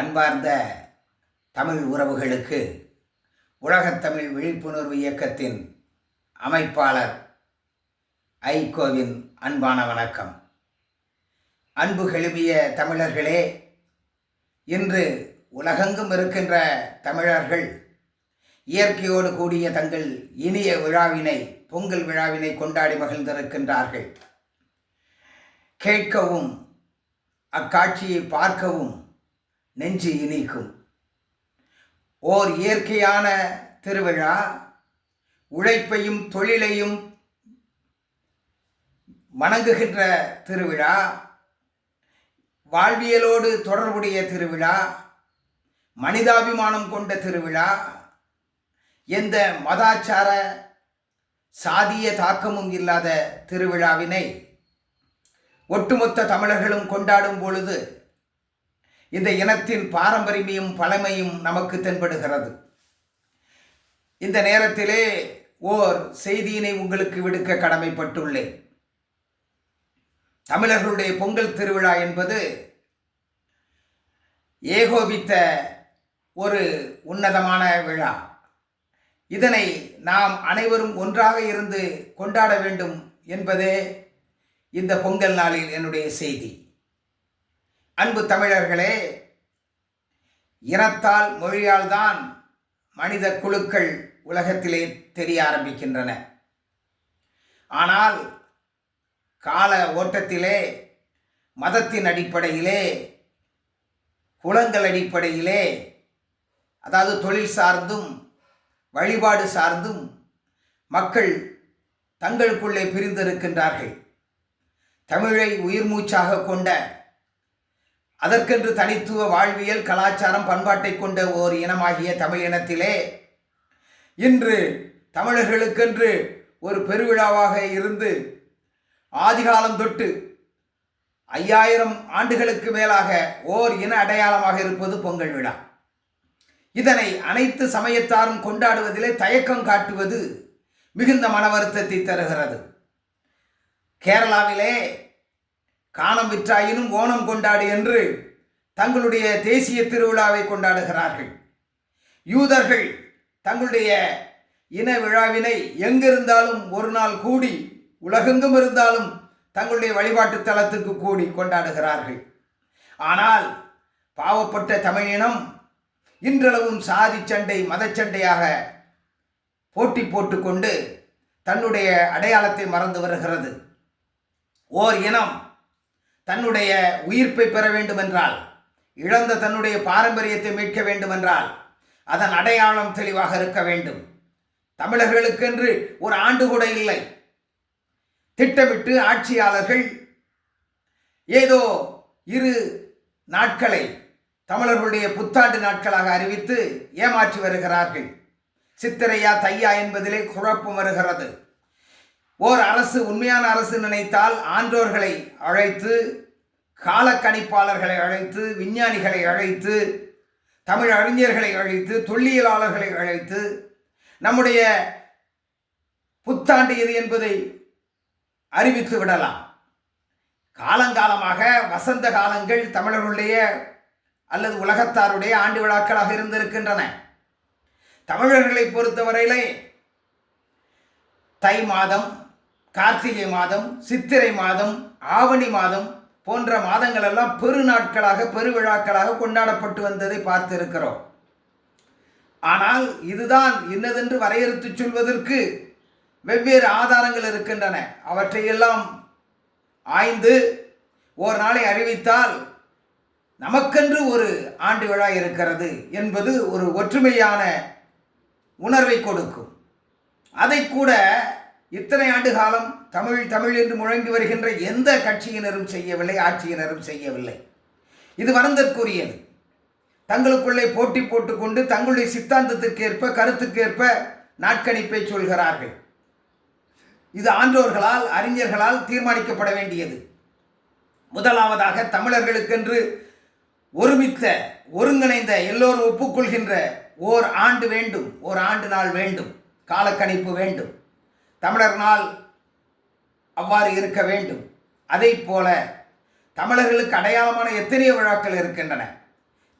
அன்பார்ந்த தமிழ் உறவுகளுக்கு உலகத்தமிழ் விழிப்புணர்வு இயக்கத்தின் அமைப்பாளர் ஐகோவின் அன்பான வணக்கம். அன்பு கெழுமிய தமிழர்களே இன்று உலகெங்கும் இருக்கின்ற தமிழர்கள் இயற்கையோடு கூடிய தங்கள் இனிய விழாவினை பொங்கல் விழாவினை கொண்டாடி மகிழ்ந்திருக்கின்றார்கள். கேட்கவும் அக்காட்சியை பார்க்கவும் நெஞ்சு இனிக்கும். ஓர் இயற்கையான திருவிழா. உழைப்பையும் தொழிலையும் வணங்குகின்ற திருவிழா. வாழ்வியலோடு தொடர்புடைய திருவிழா. மனிதாபிமானம் கொண்ட திருவிழா. எந்த மதாச்சார சாதிய தாக்கமும் இல்லாத திருவிழாவினை ஒட்டுமொத்த தமிழர்களும் கொண்டாடும் பொழுது இந்த இனத்தின் பாரம்பரியமையும் பழமையும் நமக்கு தென்படுகிறது. இந்த நேரத்திலே ஓர் செய்தியினை உங்களுக்கு விடுக்க கடமைப்பட்டுள்ளேன். தமிழர்களுடைய பொங்கல் திருவிழா என்பது ஏகோபித்த ஒரு உன்னதமான விழா. இதனை நாம் அனைவரும் ஒன்றாக இருந்து கொண்டாட வேண்டும் என்பதே இந்த பொங்கல் நாளில் என்னுடைய செய்தி. அன்பு தமிழர்களே இனத்தால் மொழியால் தான் மனித குழுக்கள் உலகத்திலே தெரிய ஆரம்பிக்கின்றன. ஆனால் கால ஓட்டத்திலே மதத்தின் அடிப்படையிலே குலங்கள் அடிப்படையிலே அதாவது தொழில் சார்ந்தும் வழிபாடு சார்ந்தும் மக்கள் தங்களுக்குள்ளே பிரிந்திருக்கின்றார்கள். தமிழை உயிர் மூச்சாக கொண்ட அதற்கென்று தனித்துவ வாழ்வியல் கலாச்சாரம் பண்பாட்டை கொண்ட ஓர் இனமாகிய தமிழ் இனத்திலே இன்று தமிழர்களுக்கென்று ஒரு பெருவிழாவாக இருந்து ஆதிகாலம் தொட்டு ஐயாயிரம் ஆண்டுகளுக்கு மேலாக ஓர் இன அடையாளமாக இருப்பது பொங்கல் விழா. இதனை அனைத்து சமயத்தாரும் கொண்டாடுவதிலே தயக்கம் காட்டுவது மிகுந்த மன வருத்தத்தை தருகிறது. கேரளாவிலே காணம் விற்றாயினும் ஓணம் கொண்டாடு என்று தங்களுடைய தேசிய திருவிழாவை கொண்டாடுகிறார்கள். யூதர்கள் தங்களுடைய இன விழாவினை எங்கிருந்தாலும் ஒரு நாள் கூடி உலகெங்கும் இருந்தாலும் தங்களுடைய வழிபாட்டு தலத்துக்கு கூடி கொண்டாடுகிறார்கள். ஆனால் பாவப்பட்ட தமிழினம் இன்றளவும் சாதி சண்டை மதச்சண்டையாக போட்டி போட்டுக்கொண்டு தன்னுடைய அடையாளத்தை மறந்து வருகிறது. ஓர் இனம் தன்னுடைய உயிர்ப்பை பெற வேண்டுமென்றால் இழந்த தன்னுடைய பாரம்பரியத்தை மீட்க வேண்டுமென்றால் அதன் அடையாளம் தெளிவாக இருக்க வேண்டும். தமிழர்களுக்கென்று ஒரு ஆண்டு கூட இல்லை. திட்டமிட்டு ஆட்சியாளர்கள் ஏதோ இரு நாட்களை தமிழர்களுடைய புத்தாண்டு நாட்களாக அறிவித்து ஏமாற்றி வருகிறார்கள். சித்திரையா தையா என்பதிலே குழப்பம் வருகிறது. ஓர் அரசு உண்மையான அரசு நினைத்தால் ஆன்றோர்களை அழைத்து காலக்கணிப்பாளர்களை அழைத்து விஞ்ஞானிகளை அழைத்து தமிழ் அறிஞர்களை அழைத்து தொல்லியலாளர்களை அழைத்து நம்முடைய புத்தாண்டு இது என்பதை அறிவித்து விடலாம். காலங்காலமாக வசந்த காலங்கள் தமிழர்களுடைய அல்லது உலகத்தாருடைய ஆண்டு விழாக்களாக இருந்திருக்கின்றன. தமிழர்களை பொறுத்தவரையிலே தை மாதம் கார்த்திகை மாதம் சித்திரை மாதம் ஆவணி மாதம் போன்ற மாதங்களெல்லாம் பெருநாட்களாக பெருவிழாக்களாக கொண்டாடப்பட்டு வந்ததை பார்த்திருக்கிறோம். ஆனால் இதுதான் இன்னதென்று வரையறுத்து சொல்வதற்கு வெவ்வேறு ஆதாரங்கள் இருக்கின்றன. அவற்றையெல்லாம் ஆய்ந்து ஓர் நாளை அறிவித்தால் நமக்கென்று ஒரு ஆண்டு விழா இருக்கிறது என்பது ஒரு ஒற்றுமையான உணர்வை கொடுக்கும். அதை கூட இத்தனை ஆண்டு காலம் தமிழ் தமிழ் என்று முழங்கி வருகின்ற எந்த கட்சியினரும் செய்யவில்லை ஆட்சியினரும் செய்யவில்லை. இது வரந்தற்குரியது. தங்களுக்குள்ளே போட்டி போட்டுக்கொண்டு தங்களுடைய சித்தாந்தத்திற்கேற்ப கருத்துக்கேற்ப நாட்கணிப்பை சொல்கிறார்கள். இது ஆன்றோர்களால் அறிஞர்களால் தீர்மானிக்கப்பட வேண்டியது. முதலாவதாக தமிழர்களுக்கென்று ஒருமித்த ஒருங்கிணைந்த எல்லோரும் ஒப்புக்கொள்கின்ற ஓர் ஆண்டு வேண்டும் ஓர் ஆண்டு நாள் வேண்டும் காலக்கணிப்பு வேண்டும். தமிழர் நாள் அவ்வாறு இருக்க வேண்டும். அதை போல தமிழர்களுக்கு அடையாளமான எத்தனையோ விழாக்கள் இருக்கின்றன.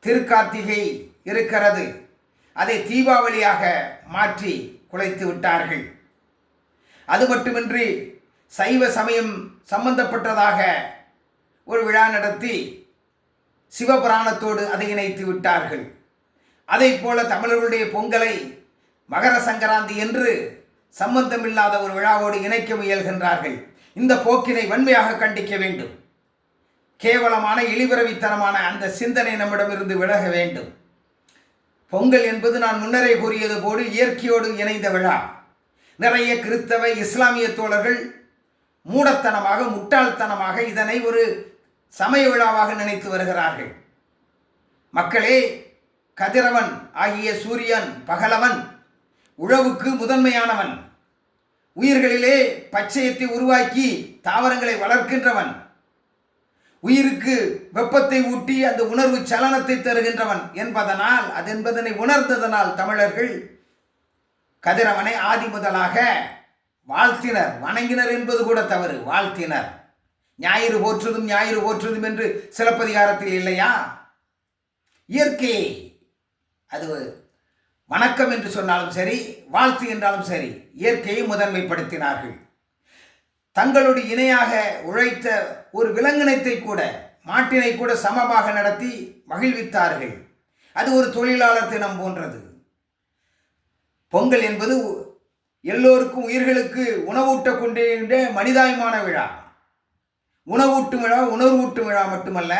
திருக்கார்த்திகை இருக்கிறது. அதை தீபாவளியாக மாற்றி குலைத்து விட்டார்கள். அது மட்டுமின்றி சைவ சமயம் சம்பந்தப்பட்டதாக ஒரு விழா நடத்தி சிவபுராணத்தோடு அதை இணைத்து விட்டார்கள். அதை போல தமிழர்களுடைய பொங்கலை மகர சங்கராந்தி என்று சம்பந்தமில்லாத ஒரு விழாவோடு இணைக்க முயல்கின்றார்கள். இந்த போக்கினை வன்மையாக கண்டிக்க வேண்டும். கேவலமான இழிபிறவித்தனமான அந்த சிந்தனை நம்மிடமிருந்து விலக வேண்டும். பொங்கல் என்பது நான் முன்னரே கூறியது போல் இயற்கையோடு இணைந்த விழா. நிறைய கிறித்தவ இஸ்லாமிய தோழர்கள் மூடத்தனமாக முட்டாள்தனமாக இதனை ஒரு சமய விழாவாக நினைத்து வருகிறார்கள். மக்களே கதிரவன் ஆகிய சூரியன் பகலவன் உழவுக்கு முதன்மையானவன். உயிர்களிலே பச்சையத்தை உருவாக்கி தாவரங்களை வளர்க்கின்றவன். உயிருக்கு வெப்பத்தை ஊட்டி அந்த உணர்வு சலனத்தை தருகின்றவன் என்பதனால் அது என்பதனை உணர்ந்ததனால் தமிழர்கள் கதிரவனை ஆதி முதலாக வாழ்த்தினர். வணங்கினர் என்பது கூட தவறு. வாழ்த்தினர். ஞாயிறு போற்றுதும் ஞாயிறு போற்றுதும் என்று சிலப்பதிகாரத்தில் இல்லையா? இயற்கையை. அது வணக்கம் என்று சொன்னாலும் சரி வாழ்த்து என்றாலும் சரி இயற்கையை முதன்மைப்படுத்தினார்கள். தங்களுடைய இணையாக உழைத்த ஒரு விலங்கினத்தை கூட மாட்டினை கூட சமமாக நடத்தி மகிழ்வித்தார்கள். அது ஒரு தொழிலாளர் தினம் போன்றது. பொங்கல் என்பது எல்லோருக்கும் உயிர்களுக்கு உணவூட்ட கொண்டிருந்த மனிதாயமான விழா. உணவூட்டும் விழா உணர்வூட்டும் விழா மட்டுமல்ல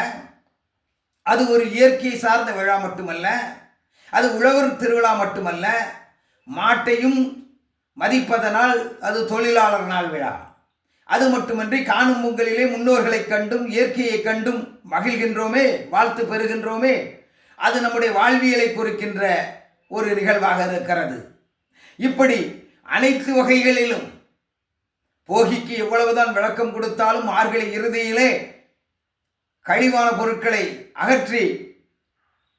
அது ஒரு இயற்கையை சார்ந்த விழா மட்டுமல்ல அது உழவர் திருவிழா மட்டுமல்ல மாட்டையும் மதிப்பதனால் அது தொழிலாளர் நாள் விழா. அது மட்டுமன்றி காணும் பொங்கலிலே முன்னோர்களைக் கண்டும் இயற்கையை கண்டும் மகிழ்கின்றோமே வாழ்த்து பெறுகின்றோமே. அது நம்முடைய வாழ்வியலை குறிக்கின்ற ஒரு நிகழ்வாக இருக்கிறது. இப்படி அனைத்து வகைகளிலும் போகிக்கு எவ்வளவுதான் விளக்கம் கொடுத்தாலும் மார்கழி இறுதியிலே கழிவான பொருட்களை அகற்றி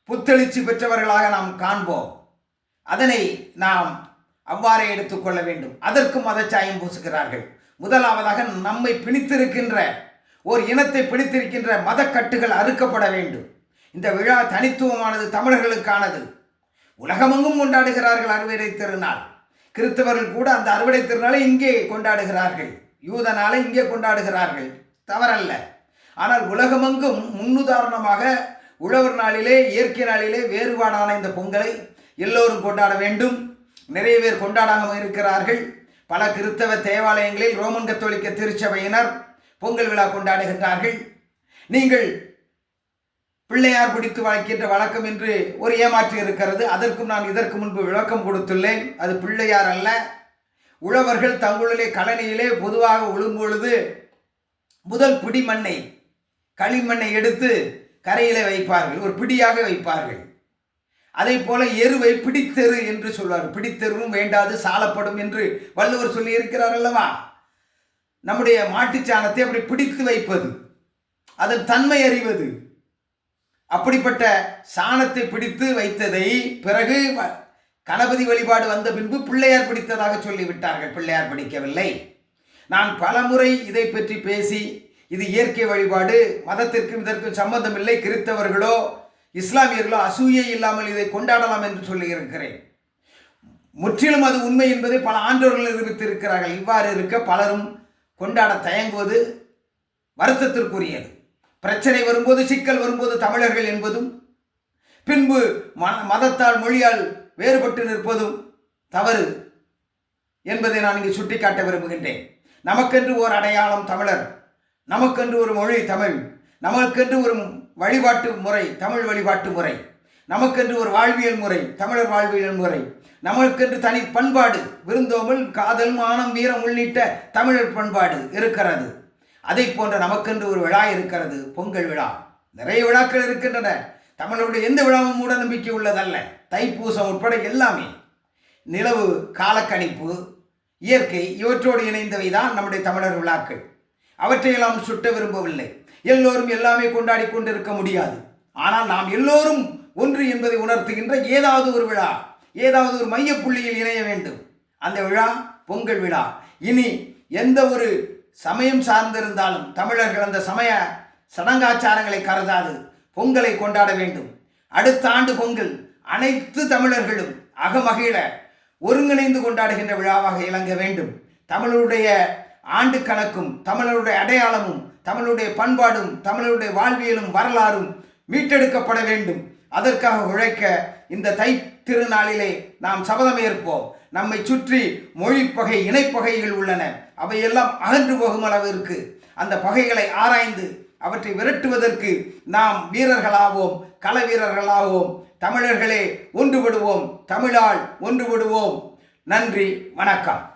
புத்தெழுச்சி பெற்றவர்களாக நாம் காண்போம். அதனை நாம் அவ்வாறே எடுத்துக்கொள்ள வேண்டும். அதற்கும் மதச்சாயம் பூசுகிறார்கள். முதலாவதாக நம்மை பிணித்திருக்கின்ற ஓர் இனத்தை பிடித்திருக்கின்ற மதக்கட்டுகள் அறுக்கப்பட வேண்டும். இந்த விழா தனித்துவமானது தமிழர்களுக்கானது. உலகமெங்கும் கொண்டாடுகிறார்கள் அறுவடை திருநாள். கிறிஸ்தவர்கள் கூட அந்த அறுவடை திருநாளை இங்கே கொண்டாடுகிறார்கள். யூத இங்கே கொண்டாடுகிறார்கள். தவறல்ல. ஆனால் உலகமெங்கும் முன்னுதாரணமாக உழவர் நாளிலே இயற்கை நாளிலே வேறுபாடான இந்த பொங்கலை எல்லோரும் கொண்டாட வேண்டும். நிறைய பேர் கொண்டாடாமல் இருக்கிறார்கள். பல கிறிஸ்தவ தேவாலயங்களில் ரோமன் கத்தோலிக்க திருச்சபையினர் பொங்கல் விழா கொண்டாடுகின்றார்கள். நீங்கள் பிள்ளையார் பிடித்து வாழ்க்கின்ற வழக்கம் என்று ஒரு ஏமாற்று இருக்கிறது. அதற்கும் நான் இதற்கு முன்பு விளக்கம் கொடுத்துள்ளேன். அது பிள்ளையார் அல்ல. உழவர்கள் தங்களுடைய கழனியிலே பொதுவாக உழும்பொழுது முதல் பிடி மண்ணை களிமண்ணை எடுத்து கரையிலே வைப்பார்கள் ஒரு பிடியாக வைப்பார்கள். அதே போல எருவை பிடித்தெரு என்று சொல்வார். பிடித்தெருவும் வேண்டாது சாலப்படும் என்று வள்ளுவர் சொல்லி இருக்கிறார் அல்லவா? நம்முடைய மாட்டுச்சாணத்தை அப்படி பிடித்து வைப்பது அதன் தன்மை அறிவது. அப்படிப்பட்ட சாணத்தை பிடித்து வைத்ததை பிறகு கணபதி வழிபாடு வந்த பின்பு பிள்ளையார் பிடித்ததாக சொல்லிவிட்டார்கள். பிள்ளையார் பிடிக்கவில்லை. நான் பலமுறை இதை பற்றி பேசி இது இயற்கை வழிபாடு மதத்திற்கும் இதற்கும் சம்பந்தமில்லை. கிறித்தவர்களோ இஸ்லாமியர்களோ அசூயை இல்லாமல் இதை கொண்டாடலாம் என்று சொல்லியிருக்கிறேன் முற்றிலும் அது உண்மை என்பதை பல ஆண்டோர்கள் நிரூபித்திருக்கிறார்கள். இவ்வாறு இருக்க பலரும் கொண்டாட தயங்குவது வருத்தத்திற்குரியது. பிரச்சனை வரும்போது சிக்கல் வரும்போது தமிழர்கள் என்பதும் பின்பு ம மதத்தால் மொழியால் வேறுபட்டு நிற்பதும் தவறு என்பதை நான் இங்கு சுட்டிக்காட்ட விரும்புகின்றேன். நமக்கென்று ஓர் அடையாளம் தமிழர். நமக்கென்று ஒரு மொழி தமிழ் நமக்கென்று ஒரு வழிபாட்டு முறை தமிழ் வழிபாட்டு முறை நமக்கென்று ஒரு வாழ்வியல் முறை தமிழர் வாழ்வியல் முறை நமக்கென்று தனி பண்பாடு விருந்தோமல் காதல் மானம் வீரம் உள்ளிட்ட தமிழர் பண்பாடு இருக்கிறது. அதை போன்ற நமக்கென்று ஒரு விழா இருக்கிறது பொங்கல் விழா. நிறைய விழாக்கள் இருக்கின்றன. தமிழருடைய எந்த விழாவும் மூட நம்பிக்கை உள்ளதல்ல. தைப்பூசம் உட்பட எல்லாமே. நிலவு காலக்கணிப்பு இயற்கை இவற்றோடு இணைந்தவை தான் நம்முடைய தமிழர் விழாக்கள். அவற்றையெல்லாம் சுட்ட விரும்பவில்லை. எல்லோரும் எல்லாமே கொண்டாடி கொண்டிருக்க முடியாது. ஆனால் நாம் எல்லோரும் ஒன்று என்பதை உணர்த்துகின்ற ஏதாவது ஒரு விழா ஏதாவது ஒரு மையப்புள்ளியில் இணைய வேண்டும். அந்த விழா பொங்கல் விழா. இனி எந்த ஒரு சமயம் சார்ந்திருந்தாலும் தமிழர்கள் அந்த சமய சடங்காச்சாரங்களை கருதாது. பொங்கலை கொண்டாட வேண்டும். அடுத்த ஆண்டு பொங்கல் அனைத்து தமிழர்களும் அகமகிழ ஒருங்கிணைந்து கொண்டாடுகின்ற விழாவாக இலங்க வேண்டும். தமிழருடைய ஆண்டு கணக்கும் தமிழருடைய அடையாளமும் தமிழருடைய பண்பாடும் தமிழருடைய வாழ்வியலும் வரலாறும் மீட்டெடுக்கப்பட வேண்டும். அதற்காக உழைக்க இந்த தை திருநாளிலே நாம் சபதம் ஏற்போம். நம்மை சுற்றி மொழிப்பகை இணைப்பகைகள் உள்ளன. அவையெல்லாம் அகன்று போகும் அளவிற்கு அந்த பகைகளை ஆராய்ந்து அவற்றை விரட்டுவதற்கு நாம் வீரர்களாவோம் கள வீரர்களாவோம் தமிழர்களே ஒன்றுபடுவோம். தமிழால் ஒன்றுபடுவோம். நன்றி வணக்கம்.